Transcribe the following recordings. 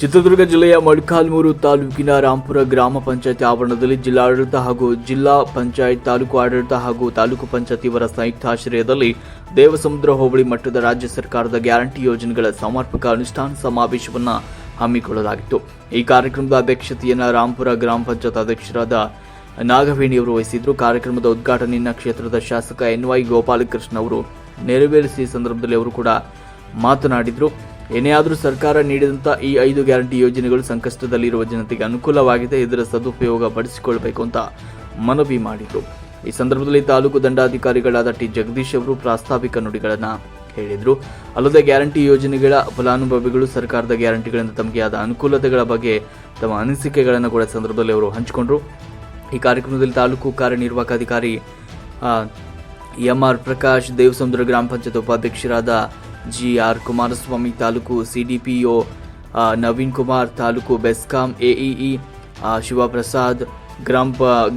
ಚಿತ್ರದುರ್ಗ ಜಿಲ್ಲೆಯ ಮೊಳಕಾಲ್ಮೂರು ತಾಲೂಕಿನ ರಾಂಪುರ ಗ್ರಾಮ ಪಂಚಾಯತ್ ಆವರಣದಲ್ಲಿ ಜಿಲ್ಲಾಡಳಿತ ಹಾಗೂ ಜಿಲ್ಲಾ ಪಂಚಾಯತ್ ತಾಲೂಕು ಆಡಳಿತ ಹಾಗೂ ತಾಲೂಕು ಪಂಚಾಯತ್ ಇವರ ಸಂಯುಕ್ತ ಆಶ್ರಯದಲ್ಲಿ ದೇವಸಮುದ್ರ ಹೋಬಳಿ ಮಟ್ಟದ ರಾಜ್ಯ ಸರ್ಕಾರದ ಗ್ಯಾರಂಟಿ ಯೋಜನೆಗಳ ಸಮರ್ಪಕ ಅನುಷ್ಠಾನ ಸಮಾವೇಶವನ್ನು ಹಮ್ಮಿಕೊಳ್ಳಲಾಗಿತ್ತು. ಈ ಕಾರ್ಯಕ್ರಮದ ಅಧ್ಯಕ್ಷತೆಯನ್ನು ರಾಂಪುರ ಗ್ರಾಮ ಪಂಚಾಯತ್ ಅಧ್ಯಕ್ಷರಾದ ನಾಗವೇಣಿಯವರು ವಹಿಸಿದ್ರು. ಕಾರ್ಯಕ್ರಮದ ಉದ್ಘಾಟನೆಯನ್ನು ಕ್ಷೇತ್ರದ ಶಾಸಕ ಎನ್ ವೈ ಗೋಪಾಲಕೃಷ್ಣ ಅವರು ನೆರವೇರಿಸಿ ಸಂದರ್ಭದಲ್ಲಿ ಅವರು ಕೂಡ ಮಾತನಾಡಿದ್ರು. ಏನೇ ಆದರೂ ಸರ್ಕಾರ ನೀಡಿದಂಥ ಈ ಐದು ಗ್ಯಾರಂಟಿ ಯೋಜನೆಗಳು ಸಂಕಷ್ಟದಲ್ಲಿರುವ ಜನತೆಗೆ ಅನುಕೂಲವಾಗಿದೆ. ಇದರ ಸದುಪಯೋಗ ಪಡಿಸಿಕೊಳ್ಳಬೇಕು ಅಂತ ಮನವಿ ಮಾಡಿದರು. ಈ ಸಂದರ್ಭದಲ್ಲಿ ತಾಲೂಕು ದಂಡಾಧಿಕಾರಿಗಳಾದ ಟಿ. ಜಗದೀಶ್ ಅವರು ಪ್ರಾಸ್ತಾವಿಕ ನುಡಿಗಳನ್ನು ಹೇಳಿದರು. ಅಲ್ಲದೆ ಗ್ಯಾರಂಟಿ ಯೋಜನೆಗಳ ಫಲಾನುಭವಿಗಳು ಸರ್ಕಾರದ ಗ್ಯಾರಂಟಿಗಳಿಂದ ತಮಗೆ ಆದ ಅನುಕೂಲತೆಗಳ ಬಗ್ಗೆ ತಮ್ಮ ಅನಿಸಿಕೆಗಳನ್ನು ಕೂಡ ಸಂದರ್ಭದಲ್ಲಿ ಅವರು ಹಂಚಿಕೊಂಡ್ರು. ಈ ಕಾರ್ಯಕ್ರಮದಲ್ಲಿ ತಾಲೂಕು ಕಾರ್ಯನಿರ್ವಾಹಕ ಅಧಿಕಾರಿ ಎಂ ಆರ್ ಪ್ರಕಾಶ್ ದೇವಸಂದ್ರ ಗ್ರಾಮ ಪಂಚಾಯತ್ ಉಪಾಧ್ಯಕ್ಷರಾದ G R Kumaraswamy taluk CDPO Naveen Kumar taluk BESCOM AEE Shivaprasad, ಗ್ರಾಮ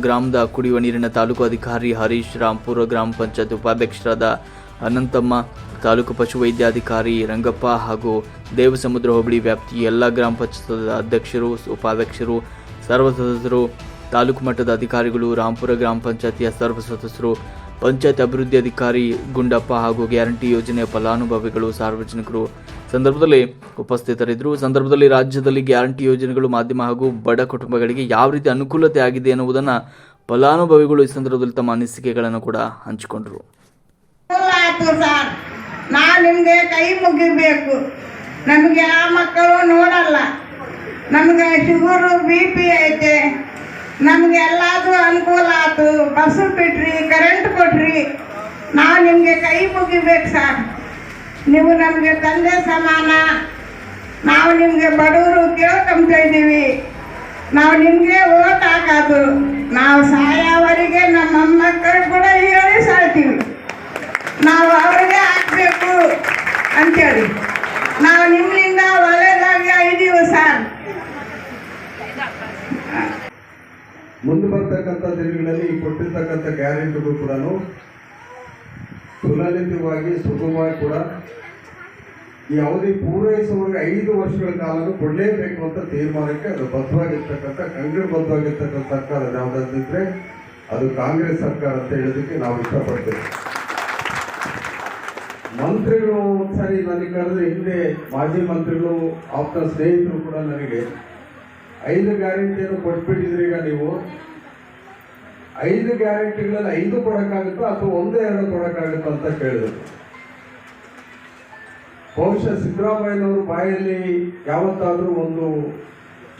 ಗ್ರಾಮದ ಕುಡಿಯುವ ನೀರಿನ ತಾಲೂಕು ಅಧಿಕಾರಿ ಹರೀಶ್ ರಾಂಪುರ ಗ್ರಾಮ ಪಂಚಾಯತ್ ಉಪಾಧ್ಯಕ್ಷರಾದ ಅನಂತಮ್ಮ, ತಾಲೂಕು ಪಶುವೈದ್ಯಾಧಿಕಾರಿ ರಂಗಪ್ಪ ಹಾಗೂ ದೇವಸಮುದ್ರ ಹೋಬಳಿ ವ್ಯಾಪ್ತಿಯ ಎಲ್ಲ ಗ್ರಾಮ ಪಂಚಾಯತ್ ಅಧ್ಯಕ್ಷರು, ಉಪಾಧ್ಯಕ್ಷರು, ಸರ್ವ ಸದಸ್ಯರು, ತಾಲೂಕು ಮಟ್ಟದ ಅಧಿಕಾರಿಗಳು ರಾಂಪುರ ಗ್ರಾಮ ಪಂಚಾಯತಿಯ ಸರ್ವ ಸದಸ್ಯರು ಪಂಚಾಯತ್ ಅಭಿವೃದ್ಧಿ ಅಧಿಕಾರಿ ಗುಂಡಪ್ಪ ಹಾಗೂ ಗ್ಯಾರಂಟಿ ಯೋಜನೆಯ ಫಲಾನುಭವಿಗಳು, ಸಾರ್ವಜನಿಕರು ಸಂದರ್ಭದಲ್ಲಿ ಉಪಸ್ಥಿತರಿದ್ದರು. ಸಂದರ್ಭದಲ್ಲಿ ರಾಜ್ಯದಲ್ಲಿ ಗ್ಯಾರಂಟಿ ಯೋಜನೆಗಳು ಮಾಧ್ಯಮ ಹಾಗೂ ಬಡ ಕುಟುಂಬಗಳಿಗೆ ಯಾವ ರೀತಿ ಅನುಕೂಲತೆ ಆಗಿದೆ ಎನ್ನುವುದನ್ನು ಫಲಾನುಭವಿಗಳು ಈ ಸಂದರ್ಭದಲ್ಲಿ ತಮ್ಮ ಅನಿಸಿಕೆಗಳನ್ನು ಕೂಡ ಹಂಚಿಕೊಂಡರು. ನಿಮಗೆ ಕೈ ಮುಗಿಬೇಕು. ನಮಗೆ ಆ ಮಕ್ಕಳು ನೋಡಲ್ಲ. ನಮಗೆ ಶುಗರು, ಬಿ ಪಿ ಐತೆ. ನಮಗೆ ಎಲ್ಲಾದ್ರೂ ಅನುಕೂಲ ಆಯ್ತು ಬಸ್ಸು ಬಿಟ್ರಿ ಕರೆಂಟ್ ಕೊಟ್ರಿ. ನಾವು ನಿಮಗೆ ಕೈ ಮುಗಿಬೇಕು ಸರ್. ನೀವು ನಮಗೆ ತಂದೆ ಸಮಾನ. ನಾವು ನಿಮಗೆ ಬಡವರು ಕೇಳ್ಕೊಂತ ಇದ್ದೀವಿ. ನಾವು ನಿಮಗೆ ಓಟ್ ಹಾಕೋದು. ನಾವು ಸಾಯೋವರೆಗೆ ನಮ್ಮ ಮೊಮ್ಮಕ್ಕಳು ಕೂಡ ಈ ಕೊಟ್ಟಿರ್ತಕ್ಕಂಥ ಗ್ಯಾರಂಟಿಗಳು ಕೂಡ ಸುಲಲಿತವಾಗಿ ಸುಗಮವಾಗಿ ಕೂಡ ಈ ಅವಧಿ ಪೂರೈಸುವವರೆಗೆ ಐದು ವರ್ಷಗಳ ಕಾಲನು ಕೊಡಲೇಬೇಕು ಅಂತ ತೀರ್ಮಾನಕ್ಕೆ ಅದು ಬದ್ಧವಾಗಿರ್ತಕ್ಕಂಥ ಕಂಕಣಬದ್ಧವಾಗಿರ್ತಕ್ಕಂಥ ಸರ್ಕಾರ ಯಾವುದಾದ್ರೆ ಅದು ಕಾಂಗ್ರೆಸ್ ಸರ್ಕಾರ ಅಂತ ಹೇಳೋದಕ್ಕೆ ನಾವು ಇಷ್ಟಪಡ್ತೇವೆ. ಮಂತ್ರಿಗಳು ಒಂದ್ಸರಿ ನನಗೆ ಕರೆದ್ರೆ ಹಿಂದೆ ಮಾಜಿ ಮಂತ್ರಿಗಳು, ಆಪ್ತ ಸ್ನೇಹಿತರು ಕೂಡ ನನಗೆ ಐದು ಗ್ಯಾರಂಟಿಯನ್ನು ಕೊಟ್ಬಿಟ್ಟಿದ್ರೀಗ ನೀವು. ಐದು ಗ್ಯಾರಂಟಿಗಳಲ್ಲಿ ಐದು ಕೊಡೋಕ್ಕಾಗುತ್ತೋ ಅಥವಾ ಒಂದೇ ಎರಡು ಕೊಡಕ್ಕಾಗುತ್ತಾ ಅಂತ ಕೇಳಿದ್ರು. ಬಹುಶಃ ಸಿದ್ದರಾಮಯ್ಯನವರು ಬಾಯಲ್ಲಿ ಯಾವತ್ತಾದರೂ ಒಂದು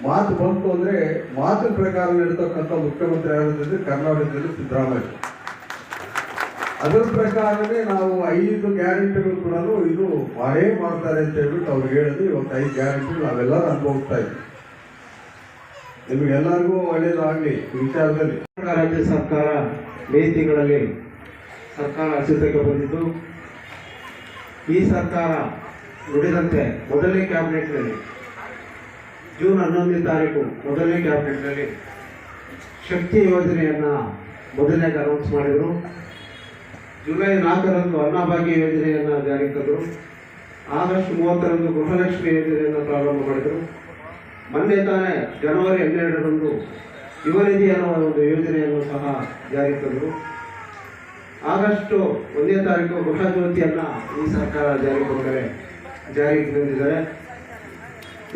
ಮಾತು ಬಂತು ಅಂದ್ರೆ ಮಾತು ಪ್ರಕಾರ ನಡೀತಕ್ಕಂಥ ಮುಖ್ಯಮಂತ್ರಿ ಯಾರಾದ್ರೆ ಕರ್ನಾಟಕದಲ್ಲಿ ಸಿದ್ದರಾಮಯ್ಯ. ಅದರ ಪ್ರಕಾರನೇ ನಾವು ಐದು ಗ್ಯಾರಂಟಿಗಳು ಕೂಡ ಇದು ಮಾಡೇ ಮಾಡ್ತಾರೆ ಅಂತ ಹೇಳ್ಬಿಟ್ಟು ಅವ್ರು ಹೇಳಿದ್ರು. ಇವತ್ತು ಐದು ಗ್ಯಾರಂಟಿಗಳು ನಾವೆಲ್ಲರೂ ಅನುಭವಿಸ್ತಾ ಇದ್ದೀವಿ. ನಿಮಗೆಲ್ಲರಿಗೂ ಒಳ್ಳೆಯದಾಗಲಿ ವಿಚಾರದಲ್ಲಿ. ರಾಜ್ಯ ಸರ್ಕಾರ ನೀತಿಗಳಲ್ಲಿ ಸರ್ಕಾರ ಅಸ್ತಿತ್ವಕ್ಕೆ ಬಂದಿದ್ದು, ಈ ಸರ್ಕಾರ ನುಡಿದಂತೆ ಮೊದಲನೇ ಕ್ಯಾಬಿನೆಟ್ನಲ್ಲಿ ಜೂನ್ ಹನ್ನೊಂದನೇ ತಾರೀಕು ಮೊದಲನೇ ಕ್ಯಾಬಿನೆಟ್ನಲ್ಲಿ ಶಕ್ತಿ ಯೋಜನೆಯನ್ನು ಮೊದಲನೇಗೆ ಅನೌನ್ಸ್ ಮಾಡಿದರು. ಜುಲೈ ನಾಲ್ಕರಂದು ಅನ್ನಭಾಗ್ಯ ಯೋಜನೆಯನ್ನು ಜಾರಿಗೆ ತಂದರು. ಆಗಸ್ಟ್ ಮೂವತ್ತರಂದು ಗೃಹಲಕ್ಷ್ಮಿ ಯೋಜನೆಯನ್ನು ಪ್ರಾರಂಭ ಮಾಡಿದರು. ಮೊನ್ನೆ ತಾನೇ ಜನವರಿ ಹನ್ನೆರಡರಂದು ಯುವನಿಧಿ ಅನ್ನುವ ಒಂದು ಯೋಜನೆಯನ್ನು ಸಹ ಜಾರಿಗೆ ತಂದರು. ಆಗಸ್ಟ್ ಒಂದನೇ ತಾರೀಕು ಗೃಹ ಜ್ಯೋತಿಯನ್ನು ಈ ಸರ್ಕಾರ ಜಾರಿಗೆ ತಂದರೆ ಜಾರಿಗೆ ತಂದಿದ್ದಾರೆ.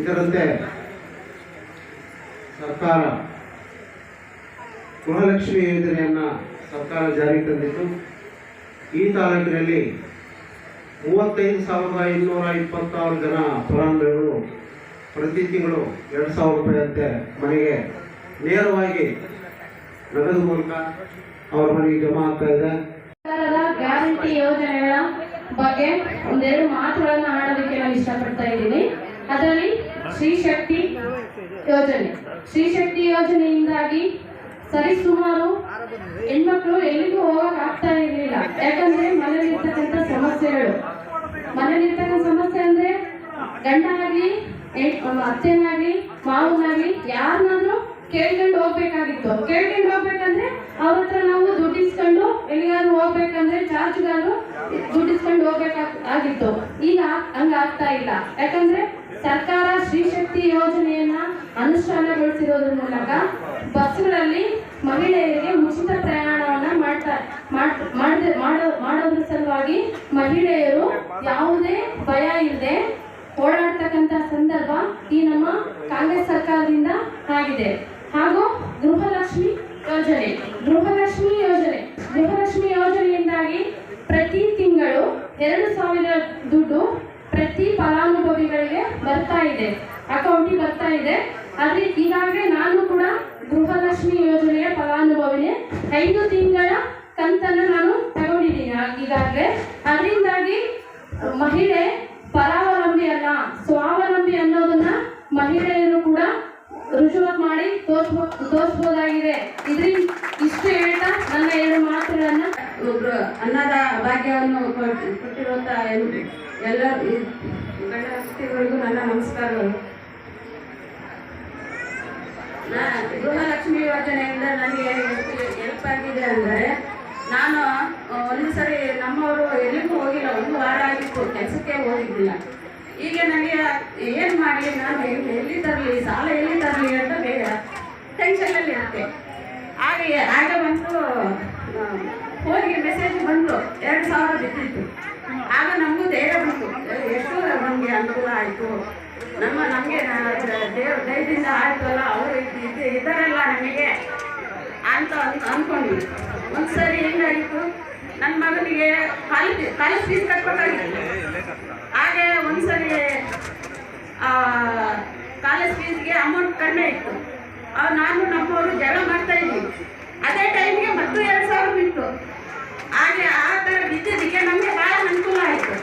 ಇದರಂತೆ ಸರ್ಕಾರ ಗೃಹಲಕ್ಷ್ಮಿ ಯೋಜನೆಯನ್ನು ಸರ್ಕಾರ ಜಾರಿಗೆ ತಂದಿತ್ತು. ಈ ತಾಲೂಕಿನಲ್ಲಿ ಮೂವತ್ತೈದು ಸಾವಿರದ ಇನ್ನೂರ ಇಪ್ಪತ್ತಾರು ಜನ ಫಲಾನುಭವಿಗಳು ಪ್ರತಿ ತಿಂಗಳು ಎರಡು ಸಾವಿರ ರೂಪಾಯಿಯಂತೆ ಮನೆಗೆ ನೇರವಾಗಿ ನಗದು ಮೂಲಕ ಅವರ ಮನೆಗೆ ಜಮಾ ಆಗ್ತಾ ಇದೆ. ಗ್ಯಾರಂಟಿ ಯೋಜನೆಗಳ ಬಗ್ಗೆ ಒಂದೆರಡು ಮಾತುಗಳನ್ನು ಆಡೋದಕ್ಕೆ ನಾನು ಇಷ್ಟಪಡ್ತಾ ಇದ್ದೀನಿ. ಅದರಲ್ಲಿ ಶ್ರೀಶಕ್ತಿ ಯೋಜನೆ. ಶ್ರೀಶಕ್ತಿ ಯೋಜನೆಯಿಂದಾಗಿ ಸರಿಸುಮಾರು ಹೆಣ್ಮಕ್ಳು ಎಲ್ಲಿಗೂ ಹೋಗಕ್ ಆಗ್ತಾ ಇರಲಿಲ್ಲ. ಯಾಕಂದ್ರೆ ಮನೇಲಿರ್ತಕ್ಕಂಥ ಸಮಸ್ಯೆಗಳು. ಮನೇಲಿರ್ತಕ್ಕಂಥ ಸಮಸ್ಯೆ ಅಂದ್ರೆ ಗಂಡನಾಗ್ಲಿ ಅತ್ತೆನಾಗ್ಲಿ, ಮಾವನಾಗ್ಲಿ, ಯಾರನ್ನಾದ್ರೂ ಕೇಳ್ಕೊಂಡು ಹೋಗ್ಬೇಕಾಗಿತ್ತು. ಕೇಳ್ಕೊಂಡು ಹೋಗ್ಬೇಕಂದ್ರೆ ಅವ್ರ ಹತ್ರ ನಾವು ದುಡ್ಡಿಸ್ಕೊಂಡು ಎಲ್ಲಿಗಾದ್ರು ಹೋಗ್ಬೇಕಂದ್ರೆ ಚಾರ್ಜ್ಗಾದ್ರು ದುಡ್ಡಿಸ್ಕೊಂಡು ಹೋಗ್ಬೇಕಾಗಿತ್ತು. ಈಗ ಹಂಗ ಆಗ್ತಾ ಇಲ್ಲ. ಯಾಕಂದ್ರೆ ಸರ್ಕಾರ ಶ್ರೀ ಶಕ್ತಿ ಯೋಜನೆಯನ್ನ ಅನುಷ್ಠಾನಗೊಳಿಸಿರೋದ್ರ ಮೂಲಕ ಬಸ್ಗಳಲ್ಲಿ ಮಹಿಳೆಯರಿಗೆ ಉಚಿತ ಪ್ರಯಾಣವನ್ನ ಮಾಡ್ತಾ, ಮಾಡ್- ಮಾಡ್ದೆ- ಮಾಡೋ, ಮಾಡೋದ್ರ ಸಲುವಾಗಿ ಮಹಿಳೆಯರು ಯಾವುದೇ ಭಯ ಇಲ್ಲದೆ ಓಡಾಡ್ತಕ್ಕಂಥ ಸಂದರ್ಭ ಈ ನಮ್ಮ ಕಾಂಗ್ರೆಸ್ ಸರ್ಕಾರದಿಂದ ಆಗಿದೆ. ಹಾಗೂ ಗೃಹಲಕ್ಷ್ಮಿ ಯೋಜನೆ ಗೃಹಲಕ್ಷ್ಮಿ ಯೋಜನೆ, ಗೃಹಲಕ್ಷ್ಮಿ ಯೋಜನೆಯಿಂದಾಗಿ ಪ್ರತಿ ತಿಂಗಳು ಎರಡು ಸಾವಿರ ದುಡ್ಡು ಪ್ರತಿ ಫಲಾನುಭವಿಗಳಿಗೆ ಬರ್ತಾ ಇದೆ, ಅಕೌಂಟಿಗೆ ಬರ್ತಾ ಇದೆ. ಆದ್ರೆ ಈಗಾಗಲೇ ನಾನು ಕೂಡ ಗೃಹಲಕ್ಷ್ಮಿ ಯೋಜನೆಯ ಫಲಾನುಭವಿನೇ. ಐದು ತಿಂಗಳ ಕಂತನ್ನು ನಾನು ತಗೊಂಡಿದ್ದೀನಿ ಈಗಾಗಲೇ. ಅದರಿಂದಾಗಿ ಮಹಿಳೆ ಪರಾವಲಂಬಿ ಅಲ್ಲ ಸ್ವಾವಲಂಬಿ ಅನ್ನೋದನ್ನ ಮಹಿಳೆಯರು ಕೂಡ ರುಜುವತ್ ಮಾಡಿ ತೋರ್ಸ್ಬೋ, ತೋರಿಸ್ಬೋದಾಗಿದೆ. ಇದರಿಂದ ಇಷ್ಟು ಹೇಳ್ತಾ ನನ್ನ ಎರಡು ಮಾತುಗಳನ್ನ ಒಬ್ರು ಅನ್ನದ ಭಾಗ್ಯವನ್ನು ಕೊಟ್- ಕೊಟ್ಟಿರುವಂತ ಎಲ್- ಎಲ್ಲ ಗಣ್ಯಗಳಿಗೂ ನನ್ನ ನಮಸ್ಕಾರಗಳು. ಗೃಹಲಕ್ಷ್ಮಿ ಯೋಜನೆಯಿಂದ ನನಗೆ ಹೆಲ್ಪ್ ಆಗಿದೆ ಅಂದರೆ ನಾನು ಒಂದು ಸರಿ ನಮ್ಮವರು ಎಲ್ಲಿಗೂ ಹೋಗಿಲ್ಲ, ಒಂದು ವಾರ ಆಗಿತ್ತು, ಕೆಲಸಕ್ಕೆ ಹೋಗಿದ್ದಿಲ್ಲ. ಈಗ ನನಗೆ ಏನು ಮಾಡಲಿ, ನಾನು ಎಲ್ಲಿ ತರಲಿ, ಸಾಲ ಎಲ್ಲಿ ತರಲಿ ಅಂತ ಬೇಗ ಟೆನ್ಷನಲ್ಲಿ ಇರುತ್ತೆ. ಹಾಗೆ ಆಗ ಬಂತು ಫೋನಿಗೆ ಮೆಸೇಜ್ ಬಂದು ಎರಡು ಸಾವಿರ ಬಿದ್ದಿತ್ತು. ಆಗ ನಮಗೂ ಧೈರ್ಯ ಬಂತು. ಎಷ್ಟು ನಮಗೆ ಅನುಕೂಲ ಆಯಿತು? ನಮ್ಮ, ನಮಗೆ ದೇವ್ರ ದಯದಿಂದ ಆಯ್ತಲ್ಲ, ಅವರು ಇದ್ದಾರಲ್ಲ ನಮಗೆ. ಅಂತ ಅಂದ್ಕೊಂಡ್ವಿ ಒಂದ್ಸರಿ ಹೆಂಗಾಯಿತು ನನ್ನ ಮಗನಿಗೆ ಕಾಲೇಜ್ ಕಾಲೇಜ್ ಫೀಸ್ ಕಟ್ಬೇಕಾಗಿತ್ತು. ಹಾಗೆ ಒಂದ್ಸರಿ ಕಾಲೇಜ್ ಫೀಸ್ಗೆ ಅಮೌಂಟ್ ಕಡಿಮೆ ಇತ್ತು. ಅವ್ರು ನಾನು ನಮ್ಮವರು ಜಗಳ ಮಾಡ್ತಾ ಇದ್ವಿ. ಅದೇ ಟೈಮ್ಗೆ ಮತ್ತು ಎರಡು ಸಾವಿರ ಬಿತ್ತು. ಹಾಗೆ ಆ ಥರ ಬಿದ್ದಿದ್ದಕ್ಕೆ ನಮಗೆ ಭಾಳ ಅನುಕೂಲ ಆಯಿತು.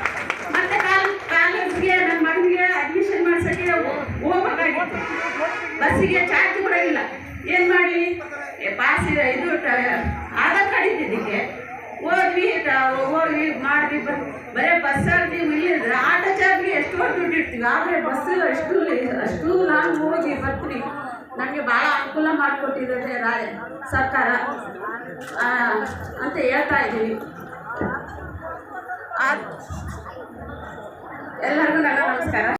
ಮತ್ತು ಕಾಲ್, ಕಾಲೇಜ್ಗೆ ನನ್ನ ಮಗನಿಗೆ ಅಡ್ಮಿಷನ್ ಮಾಡ್ಸೋಕ್ಕೆ ಹೋಗ್ಬೇಕಾಗಿತ್ತು. ಬಸ್ಸಿಗೆ ಇಲ್ಲ ಏನು ಮಾಡಿ? ಪಾಸಿ ಇದು ಆಧಾರ್ ಕಾರ್ಡ್ ಇದ್ದಿದ್ದಕ್ಕೆ ಮಾಡಿ ಹೋಗಿ ಮಾಡಿದ್ವಿ ಬರೀ ಬಸ್ಸಲ್ಲಿ ನೀವು ಇಲ್ಲಿದ್ರೆ ಆಟೋ ಚಾರ್ಜ್ಗೆ ಎಷ್ಟು ದುಡ್ಡು ಇಡ್ತೀವಿ? ಆದರೆ ಬಸ್ ಅಷ್ಟು ಅಷ್ಟು ನಾನು ಹೋಗಿ ಬರ್ತೀವಿ ನಮಗೆ ಭಾಳ ಅನುಕೂಲ ಮಾಡಿಕೊಟ್ಟಿದ್ದಾರೆ ರಾ, ಸರ್ಕಾರ. ಅಂತ ಹೇಳ್ತಾ ಇದ್ದೀನಿ. ಎಲ್ಲರಿಗೂ ನನ್ನ ನಮಸ್ಕಾರ.